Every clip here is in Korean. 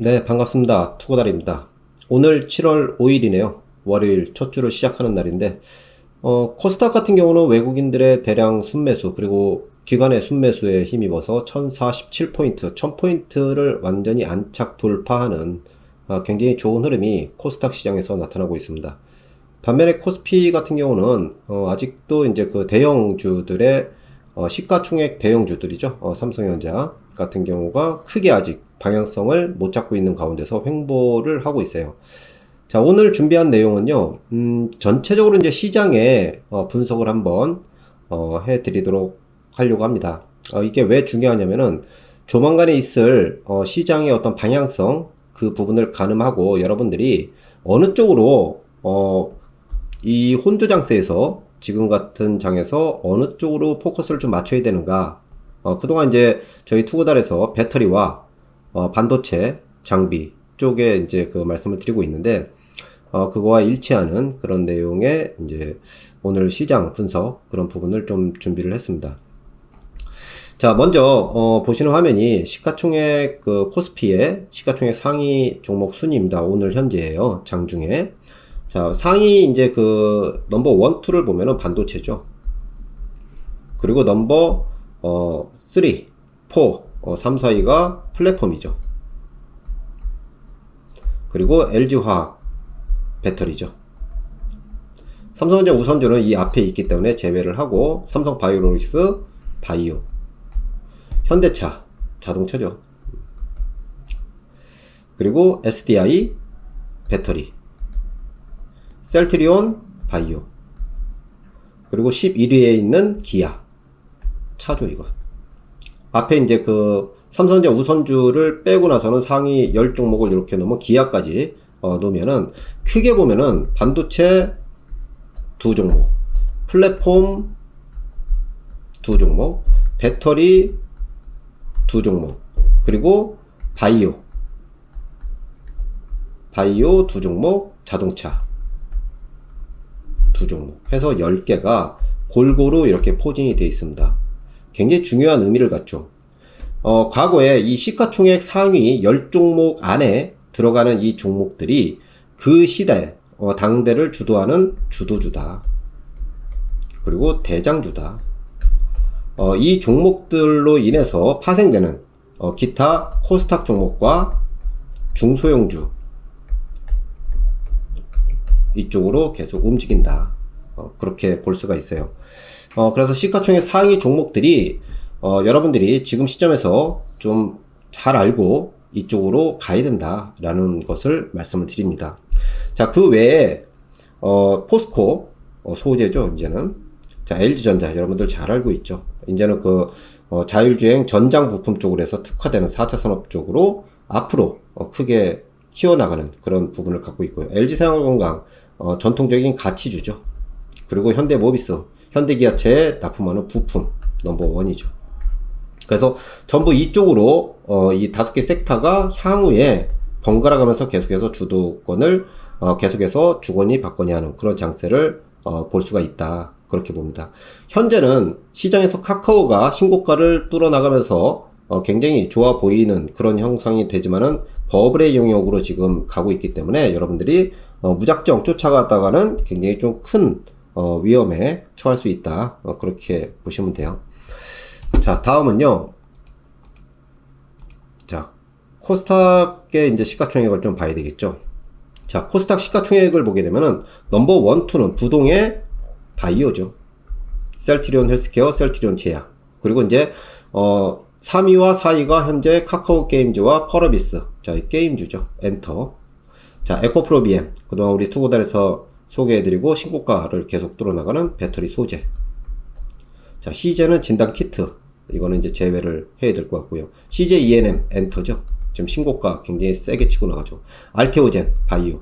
네, 반갑습니다. 투고달입니다. 오늘 7월 5일이네요. 월요일 첫 주를 시작하는 날인데, 어, 코스닥 같은 경우는 외국인들의 대량 순매수, 그리고 기관의 순매수에 힘입어서 1047포인트, 1000포인트를 완전히 안착 돌파하는 어, 굉장히 좋은 흐름이 코스닥 시장에서 나타나고 있습니다. 반면에 코스피 같은 경우는 어, 아직도 이제 그 대형주들의 어, 시가총액 대형주들이죠. 어, 삼성전자 같은 경우가 크게 아직 방향성을 못 잡고 있는 가운데서 횡보를 하고 있어요. 자, 오늘 준비한 내용은요, 음, 전체적으로 이제 시장의 어, 분석을 한번 어, 해드리도록 하려고 합니다. 어, 이게 왜 중요하냐면은 조만간에 있을 어, 시장의 어떤 방향성 그 부분을 가늠하고 여러분들이 어느 쪽으로 어, 이 혼조 장세에서 지금 같은 장에서 어느 쪽으로 포커스를 좀 맞춰야 되는가 어, 그동안 이제 저희 투고달에서 배터리와 어, 반도체 장비 쪽에 이제 그 말씀을 드리고 있는데 어, 그거와 일치하는 그런 내용의 이제 오늘 시장 분석 그런 부분을 좀 준비를 했습니다. 자, 먼저 어, 보시는 화면이 시가총액 그 코스피의 시가총액 상위 종목 순위입니다. 오늘 현재예요. 장중에. 자, 상위 이제 그 넘버 원, 투를 보면은 반도체죠. 그리고 넘버 어, 3, 4, 어, 3, 4위가 플랫폼이죠. 그리고 LG화학 배터리죠. 삼성전자 우선주는 이 앞에 있기 때문에 제외를 하고 삼성 바이오로직스 바이오 현대차 자동차죠. 그리고 SDI 배터리 셀트리온 바이오 그리고 11위에 있는 기아 차죠 이거 앞에 이제 그 삼성전자 우선주를 빼고 나서는 상위 10종목을 이렇게 놓으면 기아까지 어, 놓으면은 크게 보면은 반도체 두 종목 플랫폼 두 종목 배터리 두 종목 그리고 바이오 바이오 두 종목 자동차 두 종목 해서 10개가 골고루 이렇게 포진이 되어 있습니다. 굉장히 중요한 의미를 갖죠. 어, 과거에 이 시가총액 상위 10종목 안에 들어가는 이 종목들이 그 시대, 어, 당대를 주도하는 주도주다. 그리고 대장주다. 어, 이 종목들로 인해서 파생되는 어, 기타 코스닥 종목과 중소형주 이쪽으로 계속 움직인다. 어, 그렇게 볼 수가 있어요. 어, 그래서 시가총액 상위 종목들이 어, 여러분들이 지금 시점에서 좀 잘 알고 이쪽으로 가야 된다라는 것을 말씀을 드립니다. 자, 그 외에 어, 포스코 어, 소재죠. 이제는 자 LG전자 여러분들 잘 알고 있죠. 이제는 그 어, 자율주행 전장 부품 쪽으로 해서 특화되는 4차 산업 쪽으로 앞으로 어, 크게 키워나가는 그런 부분을 갖고 있고요. LG생활건강 어, 전통적인 가치주죠. 그리고 현대모비스, 현대기아차에 납품하는 부품 넘버 원이죠. 그래서 전부 이쪽으로 어, 이 다섯 개 섹터가 향후에 번갈아 가면서 계속해서 주도권을 어, 계속해서 주거니 받거니 하는 그런 장세를 어, 볼 수가 있다. 그렇게 봅니다. 현재는 시장에서 카카오가 신고가를 뚫어나가면서 어, 굉장히 좋아 보이는 그런 형상이 되지만은 버블의 영역으로 지금 가고 있기 때문에 여러분들이 어, 무작정 쫓아갔다가는 굉장히 좀큰 어, 위험에 처할 수 있다. 어, 그렇게 보시면 돼요. 자, 다음은요. 자, 코스닥의 이제 시가총액을 좀 봐야 되겠죠. 자, 코스닥 시가총액을 보게 되면은 넘버 원, 투는 부동의 바이오죠. 셀트리온 헬스케어, 셀트리온 제약. 그리고 이제 어 3위와 4위가 현재 카카오 게임즈와 펄어비스. 자, 이 게임주죠. 엔터. 자, 에코프로비엠. 그동안 우리 투고달에서 소개해드리고 신고가를 계속 뚫어나가는 배터리 소재. 자, CJ는 진단 키트. 이거는 이제 제외를 해야 될 것 같고요. CJ ENM 엔터죠. 지금 신고가 굉장히 세게 치고 나가죠. 알테오젠 바이오.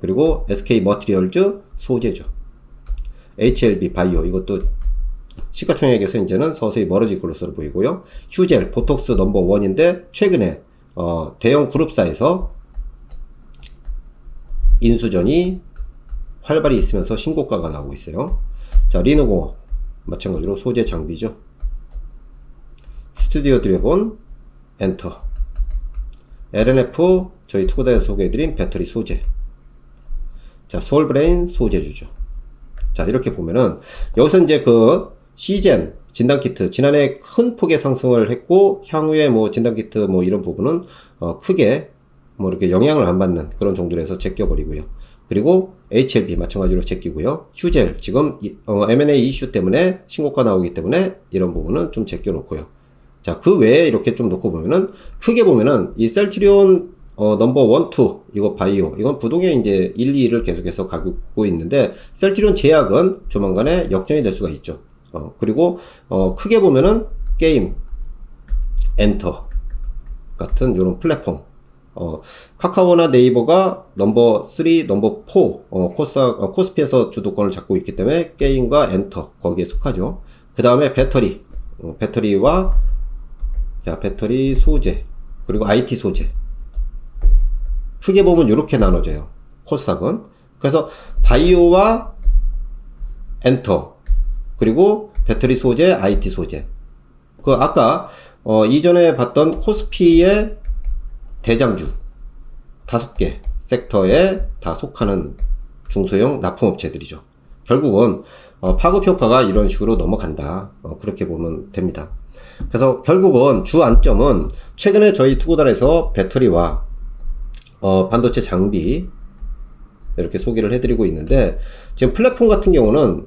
그리고 SK 머티리얼즈 소재죠. HLB 바이오 이것도 시가총액에서 이제는 서서히 멀어질 것으로 보이고요. 휴젤 보톡스 넘버 원인데 최근에 어, 대형 그룹사에서 인수전이 활발히 있으면서 신고가가 나오고 있어요. 자, 리노고 마찬가지로 소재 장비죠. 스튜디오 드래곤 엔터. LNF 저희 투고다에서 소개해드린 배터리 소재. 자, 솔브레인 소재주죠. 자, 이렇게 보면은 여기서 이제 그 시젠 진단키트 지난해 큰 폭의 상승을 했고 향후에 뭐 진단키트 뭐 이런 부분은 어, 크게 뭐 이렇게 영향을 안 받는 그런 정도로 해서 제껴버리고요. 그리고 HLB 마찬가지로 제끼고요. 휴젤 지금 이- 어, M&A 이슈 때문에 신고가 나오기 때문에 이런 부분은 좀 제껴 놓고요. 자, 그 외에 이렇게 좀 놓고 보면은 크게 보면은 이 셀트리온 어, 넘버 원, 투 이거 바이오 이건 부동의 이제 1, 2를 계속해서 가고 있는데 셀트리온 제약은 조만간에 역전이 될 수가 있죠. 어, 그리고 어, 크게 보면은 게임, 엔터 같은 이런 플랫폼 어, 카카오나 네이버가 넘버 3, 넘버 4 어, 코스, 어, 코스피에서 주도권을 잡고 있기 때문에 게임과 엔터 거기에 속하죠. 그 다음에 배터리 어, 배터리와 자 배터리 소재 그리고 IT 소재 크게 보면 이렇게 나눠져요. 코스닥은 그래서 바이오와 엔터 그리고 배터리 소재, IT 소재. 그 아까 어, 이전에 봤던 코스피의 대장주 다섯 개 섹터에 다 속하는 중소형 납품업체들이죠. 결국은 어, 파급 효과가 이런 식으로 넘어간다. 어, 그렇게 보면 됩니다. 그래서 결국은 주 안점은 최근에 저희 투고달에서 배터리와 어, 반도체 장비 이렇게 소개를 해드리고 있는데 지금 플랫폼 같은 경우는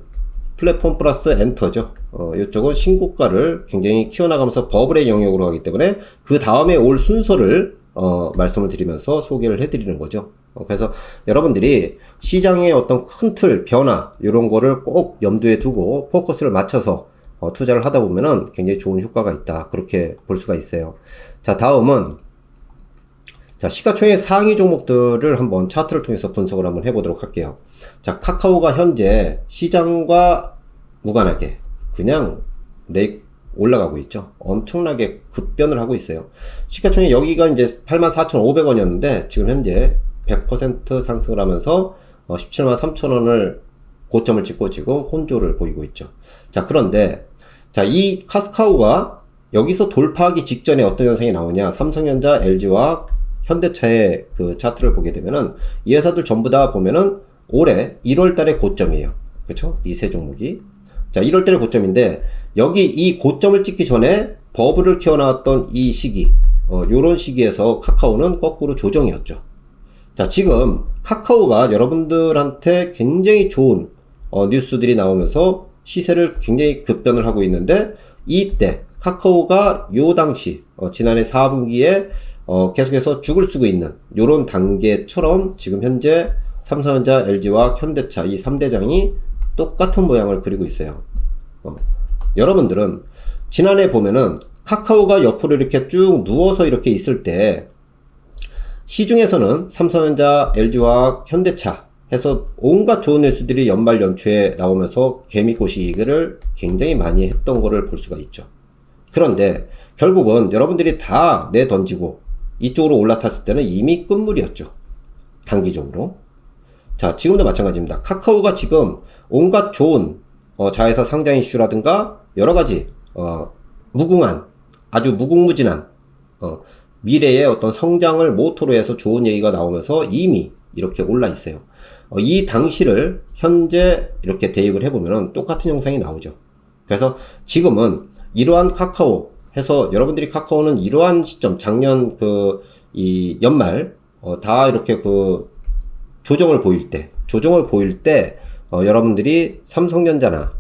플랫폼 플러스 엔터죠. 어, 이쪽은 신고가를 굉장히 키워나가면서 버블의 영역으로 가기 때문에 그 다음에 올 순서를 어, 말씀을 드리면서 소개를 해드리는 거죠. 어, 그래서 여러분들이 시장의 어떤 큰 틀, 변화, 이런 거를 꼭 염두에 두고 포커스를 맞춰서 어, 투자를 하다 보면은 굉장히 좋은 효과가 있다. 그렇게 볼 수가 있어요. 자, 다음은 자, 시가총액 상위 종목들을 한번 차트를 통해서 분석을 한번 해보도록 할게요. 자, 카카오가 현재 시장과 무관하게 그냥 내 올라가고 있죠. 엄청나게 급변을 하고 있어요. 시가총액 여기가 이제 84,500원이었는데 지금 현재 100% 상승을 하면서 17만 3천원을 고점을 찍고 지금 혼조를 보이고 있죠. 자, 그런데 자, 이 카스카오가 여기서 돌파하기 직전에 어떤 현상이 나오냐? 삼성전자, LG와 현대차의 그 차트를 보게 되면은 이 회사들 전부 다 보면은 올해 1월 달에 고점이에요. 그렇죠? 이 세 종목이. 자, 1월 달에 고점인데 여기 이 고점을 찍기 전에 버블을 키워나왔던 이 시기, 어, 요런 시기에서 카카오는 거꾸로 조정이었죠. 자, 지금 카카오가 여러분들한테 굉장히 좋은 어, 뉴스들이 나오면서 시세를 굉장히 급변을 하고 있는데 이때 카카오가 요 당시 어, 지난해 4분기에 어, 계속해서 죽을 쓰고 있는 요런 단계처럼 지금 현재 삼성전자, LG와 현대차 이 3대장이 똑같은 모양을 그리고 있어요. 어, 여러분들은 지난해 보면은 카카오가 옆으로 이렇게 쭉 누워서 이렇게 있을 때 시중에서는 삼성전자, LG와 현대차 해서 온갖 좋은 뉴스들이 연말 연초에 나오면서 개미꼬시기를 굉장히 많이 했던 거를 볼 수가 있죠. 그런데 결국은 여러분들이 다 내던지고 이쪽으로 올라탔을 때는 이미 끝물이었죠. 단기적으로. 자, 지금도 마찬가지입니다. 카카오가 지금 온갖 좋은 어, 자회사 상장 이슈라든가 여러 가지 어, 무궁한 아주 무궁무진한 어, 미래의 어떤 성장을 모토로 해서 좋은 얘기가 나오면서 이미 이렇게 올라 있어요. 어, 이 당시를 현재 이렇게 대입을 해보면 똑같은 영상이 나오죠. 그래서 지금은 이러한 카카오 해서 여러분들이 카카오는 이러한 시점 작년 그 이 연말 어, 다 이렇게 그 조정을 보일 때 조정을 보일 때 어, 여러분들이 삼성전자나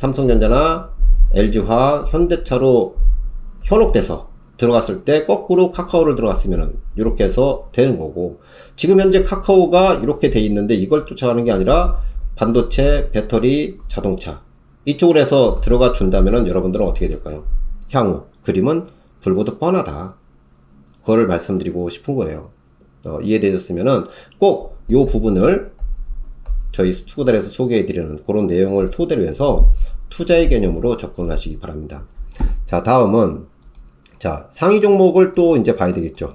삼성전자나 LG화학, 현대차로 현혹돼서 들어갔을 때 거꾸로 카카오를 들어갔으면은 이렇게 해서 되는 거고 지금 현재 카카오가 이렇게 돼 있는데 이걸 쫓아가는 게 아니라 반도체, 배터리, 자동차 이쪽으로 해서 들어가 준다면은 여러분들은 어떻게 될까요? 향후 그림은 불보듯 뻔하다. 그거를 말씀드리고 싶은 거예요. 어, 이해되셨으면은 꼭 요 부분을 저희 투고달에서 소개해드리는 그런 내용을 토대로 해서 투자의 개념으로 접근하시기 바랍니다. 자, 다음은 자, 상위 종목을 또 이제 봐야 되겠죠.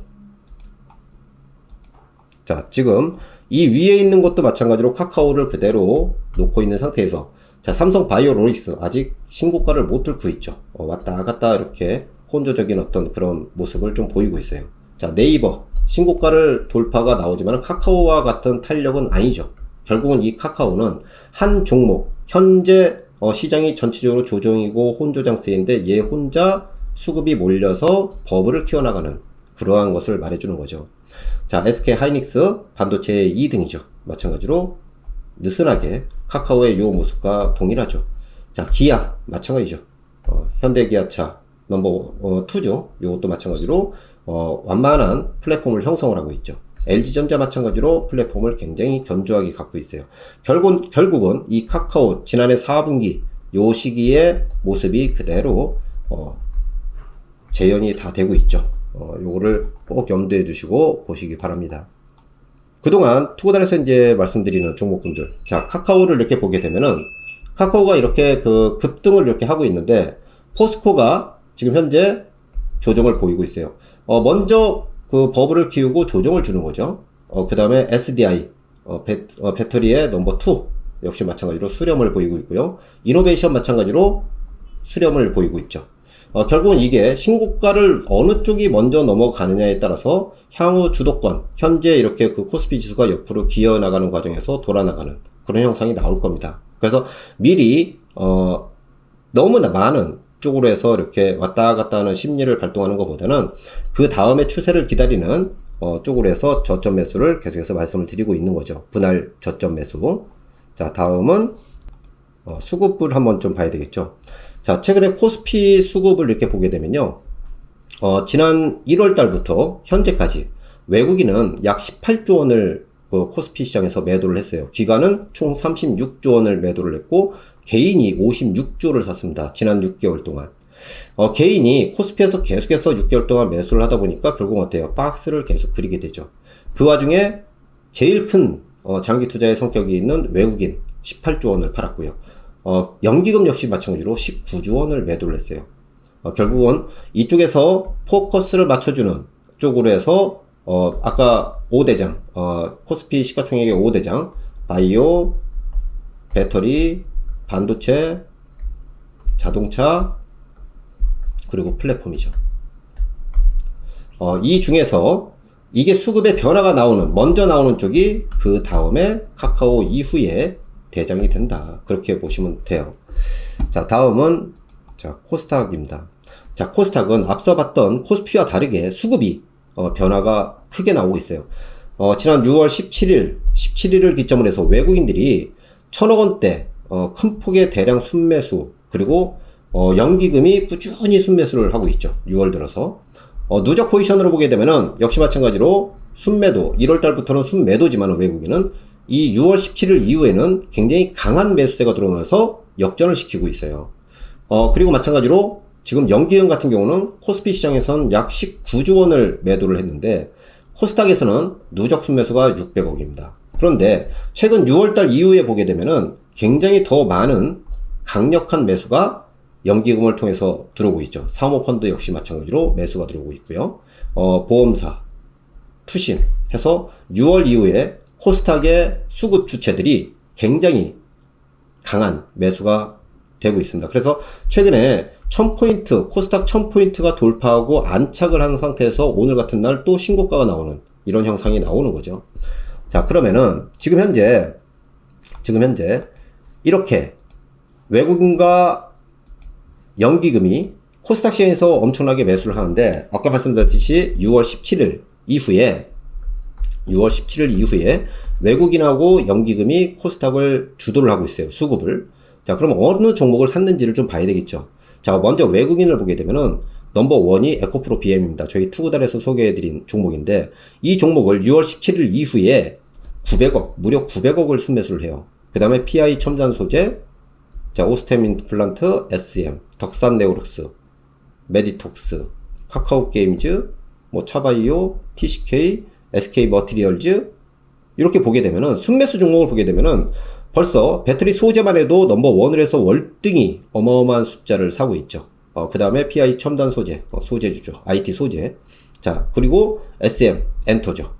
자, 지금 이 위에 있는 것도 마찬가지로 카카오를 그대로 놓고 있는 상태에서 자, 삼성 바이오로이스 아직 신고가를 못 뚫고 있죠. 어, 왔다 갔다 이렇게 혼조적인 어떤 그런 모습을 좀 보이고 있어요. 자, 네이버 신고가를 돌파가 나오지만 카카오와 같은 탄력은 아니죠. 결국은 이 카카오는 한 종목 현재 어, 시장이 전체적으로 조정이고 혼조장세인데 얘 혼자 수급이 몰려서 버블을 키워나가는 그러한 것을 말해주는 거죠. 자, SK 하이닉스 반도체 2등이죠. 마찬가지로 느슨하게 카카오의 요 모습과 동일하죠. 자, 기아 마찬가지죠. 어, 현대기아차 넘버 어, 2죠. 요것도 마찬가지로 어, 완만한 플랫폼을 형성을 하고 있죠. LG전자 마찬가지로 플랫폼을 굉장히 견조하게 갖고 있어요. 결국, 결국은 이 카카오 지난해 4분기 요 시기의 모습이 그대로 어, 재현이 다 되고 있죠. 어, 요거를 꼭 염두에 두시고 보시기 바랍니다. 그동안 투고단에서 이제 말씀드리는 종목군들. 자, 카카오를 이렇게 보게 되면은 카카오가 이렇게 그 급등을 이렇게 하고 있는데 포스코가 지금 현재 조정을 보이고 있어요. 어, 먼저 그 버블을 키우고 조정을 주는 거죠. 어, 그 다음에 SDI, 어, 배, 어, 배터리의 넘버 2 역시 마찬가지로 수렴을 보이고 있고요. 이노베이션 마찬가지로 수렴을 보이고 있죠. 어, 결국은 이게 신고가를 어느 쪽이 먼저 넘어가느냐에 따라서 향후 주도권, 현재 이렇게 그 코스피 지수가 옆으로 기어 나가는 과정에서 돌아 나가는 그런 형상이 나올 겁니다. 그래서 미리, 어, 너무나 많은 쪽으로 해서 이렇게 왔다 갔다 하는 심리를 발동하는 것보다는 그 다음에 추세를 기다리는 어, 쪽으로 해서 저점 매수를 계속해서 말씀을 드리고 있는 거죠. 분할 저점 매수. 자, 다음은 어, 수급을 한번 좀 봐야 되겠죠. 자, 최근에 코스피 수급을 이렇게 보게 되면요. 어, 지난 1월 달부터 현재까지 외국인은 약 18조 원을 그 코스피 시장에서 매도를 했어요. 기관은 총 36조 원을 매도를 했고 개인이 56조를 샀습니다. 지난 6개월 동안. 어, 개인이 코스피에서 계속해서 6개월 동안 매수를 하다 보니까 결국 어때요? 박스를 계속 그리게 되죠. 그 와중에 제일 큰 어, 장기 투자의 성격이 있는 외국인 18조 원을 팔았고요. 어, 연기금 역시 마찬가지로 19조 원을 매도를 했어요. 어, 결국은 이쪽에서 포커스를 맞춰주는 쪽으로 해서 어, 아까 5대장, 어, 코스피 시가총액의 5대장, 바이오, 배터리, 반도체, 자동차, 그리고 플랫폼이죠. 어, 이 중에서 이게 수급의 변화가 나오는, 먼저 나오는 쪽이 그 다음에 카카오 이후에 대장이 된다. 그렇게 보시면 돼요. 자, 다음은, 자, 코스닥입니다. 자, 코스닥은 앞서 봤던 코스피와 다르게 수급이 어, 변화가 크게 나오고 있어요. 어, 지난 6월 17일, 17일을 기점으로 해서 외국인들이 천억 원대 어, 큰 폭의 대량 순매수 그리고 어, 연기금이 꾸준히 순매수를 하고 있죠. 6월 들어서 어, 누적 포지션으로 보게 되면은 역시 마찬가지로 순매도 1월 달부터는 순매도지만 외국인은 이 6월 17일 이후에는 굉장히 강한 매수세가 들어오면서 역전을 시키고 있어요. 어, 그리고 마찬가지로 지금 연기금 같은 경우는 코스피 시장에선 약 19조 원을 매도를 했는데 코스닥에서는 누적 순매수가 600억입니다. 그런데 최근 6월달 이후에 보게 되면은 굉장히 더 많은 강력한 매수가 연기금을 통해서 들어오고 있죠. 사모펀드 역시 마찬가지로 매수가 들어오고 있고요. 어, 보험사, 투신 해서 6월 이후에 코스닥의 수급 주체들이 굉장히 강한 매수가 되고 있습니다. 그래서 최근에 1000포인트, 코스닥 1000포인트가 돌파하고 안착을 하는 상태에서 오늘 같은 날 또 신고가가 나오는 이런 형상이 나오는 거죠. 자, 그러면은 지금 현재, 지금 현재 이렇게 외국인과 연기금이 코스닥 시장에서 엄청나게 매수를 하는데 아까 말씀드렸듯이 6월 17일 이후에 6월 17일 이후에 외국인하고 연기금이 코스닥을 주도를 하고 있어요. 수급을. 자, 그럼 어느 종목을 샀는지를 좀 봐야 되겠죠. 자, 먼저 외국인을 보게 되면은 넘버 원이 에코프로 BM입니다. 저희 투구달에서 소개해드린 종목인데 이 종목을 6월 17일 이후에 900억, 무려 900억을 순매수를 해요. 그 다음에 PI 첨단 소재, 자, 오스템 임플란트, SM, 덕산 네오룩스, 메디톡스, 카카오 게임즈, 뭐 차바이오, TCK, SK 머티리얼즈 이렇게 보게 되면은 순매수 종목을 보게 되면은 벌써 배터리 소재만 해도 넘버 원을 해서 월등히 어마어마한 숫자를 사고 있죠. 어, 그 다음에 PI 첨단 소재, 어, 소재주죠. IT 소재. 자, 그리고 SM, 엔터죠.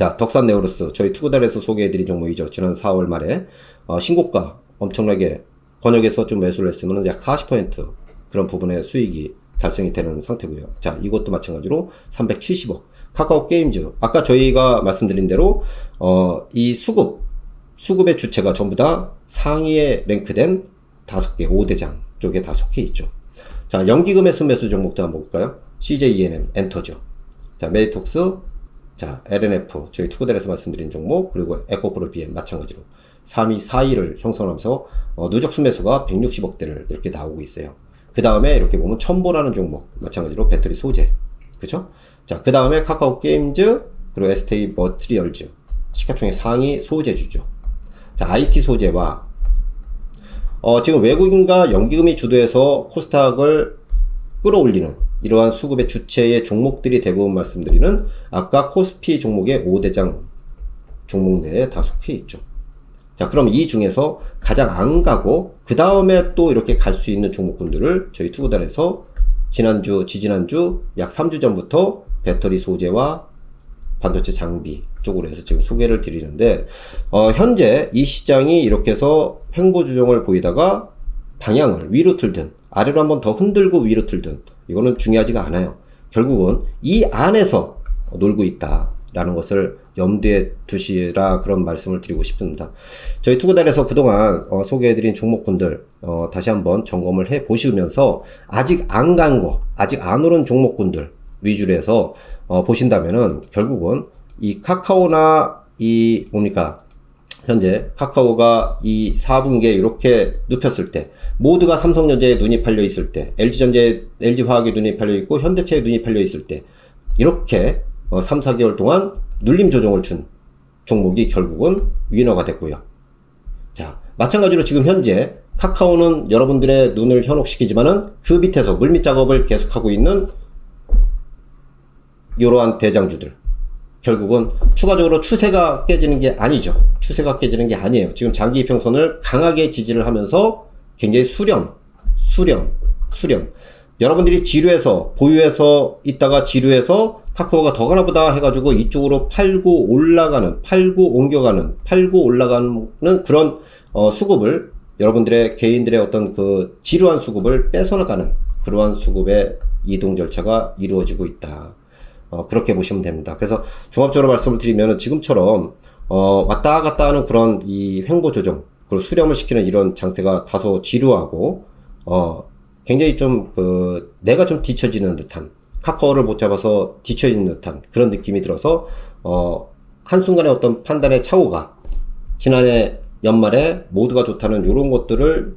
자, 덕산 네오루스, 저희 투구달에서 소개해드린 종목이죠. 지난 4월 말에, 어, 신고가 엄청나게 번역해서 좀 매수를 했으면 약 40% 그런 부분의 수익이 달성이 되는 상태고요. 자, 이것도 마찬가지로 370억. 카카오 게임즈. 아까 저희가 말씀드린 대로, 어, 이 수급, 수급의 주체가 전부 다 상위에 랭크된 다섯 개, 5대장 쪽에 다 속해 있죠. 자, 연기금의 순매수 종목도 한번 볼까요? CJENM, 엔터죠. 자, 메이톡스, 자, LNF, 저희 투고델에서 말씀드린 종목, 그리고 에코프로 BM 마찬가지로 3위, 4위를 형성하면서 어, 누적 순매수가 160억대를 이렇게 나오고 있어요. 그 다음에 이렇게 보면 첨보라는 종목, 마찬가지로 배터리 소재. 그죠? 자, 그 다음에 카카오 게임즈, 그리고 ST 머트리얼즈. 시가총액 상위 소재주죠. 자, IT 소재와, 어, 지금 외국인과 연기금이 주도해서 코스닥을 끌어올리는 이러한 수급의 주체의 종목들이 대부분 말씀드리는 아까 코스피 종목의 5대장 종목 내에 다 속해 있죠. 자, 그럼 이 중에서 가장 안 가고, 그 다음에 또 이렇게 갈 수 있는 종목군들을 저희 투구단에서 지난주, 지지난주 약 3주 전부터 배터리 소재와 반도체 장비 쪽으로 해서 지금 소개를 드리는데, 어, 현재 이 시장이 이렇게 해서 횡보 조정을 보이다가 방향을 위로 틀든, 아래로 한번 더 흔들고 위로 틀든, 이거는 중요하지가 않아요. 결국은 이 안에서 놀고 있다. 라는 것을 염두에 두시라 그런 말씀을 드리고 싶습니다. 저희 투구단에서 그동안 어, 소개해드린 종목군들 어, 다시 한번 점검을 해 보시면서 아직 안 간 거, 아직 안 오른 종목군들 위주로 해서 어, 보신다면은 결국은 이 카카오나 이 뭡니까 현재 카카오가 이 4분기에 이렇게 눕혔을 때 모두가 삼성전자에 눈이 팔려 있을 때 LG전자에 LG화학에 눈이 팔려 있고 현대차에 눈이 팔려 있을 때 이렇게 어, 3, 4개월 동안 눌림 조정을 준 종목이 결국은 위너가 됐고요. 자, 마찬가지로 지금 현재 카카오는 여러분들의 눈을 현혹시키지만은 그 밑에서 물밑 작업을 계속하고 있는 이러한 대장주들. 결국은 추가적으로 추세가 깨지는 게 아니죠. 추세가 깨지는 게 아니에요. 지금 장기 이평선을 강하게 지지를 하면서 굉장히 수렴, 수렴, 수렴. 여러분들이 지루해서 보유해서 있다가 지루해서 카카오가 더 가나 보다 해가지고 이쪽으로 팔고 올라가는, 팔고 옮겨가는, 팔고 올라가는 그런 어, 수급을 여러분들의 개인들의 어떤 그 지루한 수급을 뺏어나가는 그러한 수급의 이동 절차가 이루어지고 있다. 어, 그렇게 보시면 됩니다. 그래서 종합적으로 말씀을 드리면 지금처럼 어, 왔다 갔다 하는 그런 이 횡보 조정, 그리고 수렴을 시키는 이런 장세가 다소 지루하고 어, 굉장히 좀 그 내가 좀 뒤처지는 듯한 카카오를 못 잡아서 뒤처지는 듯한 그런 느낌이 들어서 어, 한순간에 어떤 판단의 착오가 지난해 연말에 모두가 좋다는 이런 것들을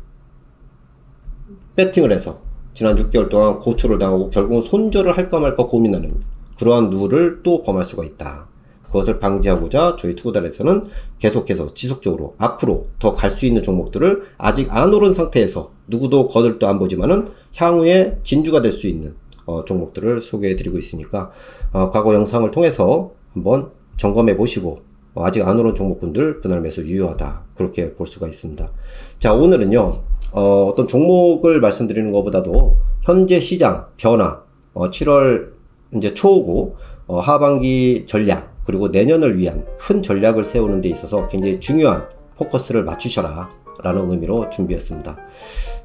배팅을 해서 지난 6개월 동안 고초를 당하고 결국은 손절을 할까 말까 고민하는 그러한 누를 또 범할 수가 있다. 그것을 방지하고자 저희 투구단에서는 계속해서 지속적으로 앞으로 더 갈 수 있는 종목들을 아직 안 오른 상태에서 누구도 거들도 안 보지만은 향후에 진주가 될 수 있는 어, 종목들을 소개해 드리고 있으니까 어, 과거 영상을 통해서 한번 점검해 보시고 어, 아직 안 오른 종목군들 분할 매수 유효하다 그렇게 볼 수가 있습니다. 자 오늘은요 어, 어떤 종목을 말씀드리는 것보다도 현재 시장 변화 어, 7월 이제 초고 어, 하반기 전략 그리고 내년을 위한 큰 전략을 세우는 데 있어서 굉장히 중요한 포커스를 맞추셔라 라는 의미로 준비했습니다.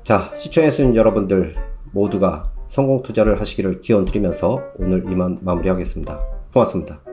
자 시청해주신 여러분들 모두가 성공 투자를 하시기를 기원 드리면서 오늘 이만 마무리하겠습니다. 고맙습니다.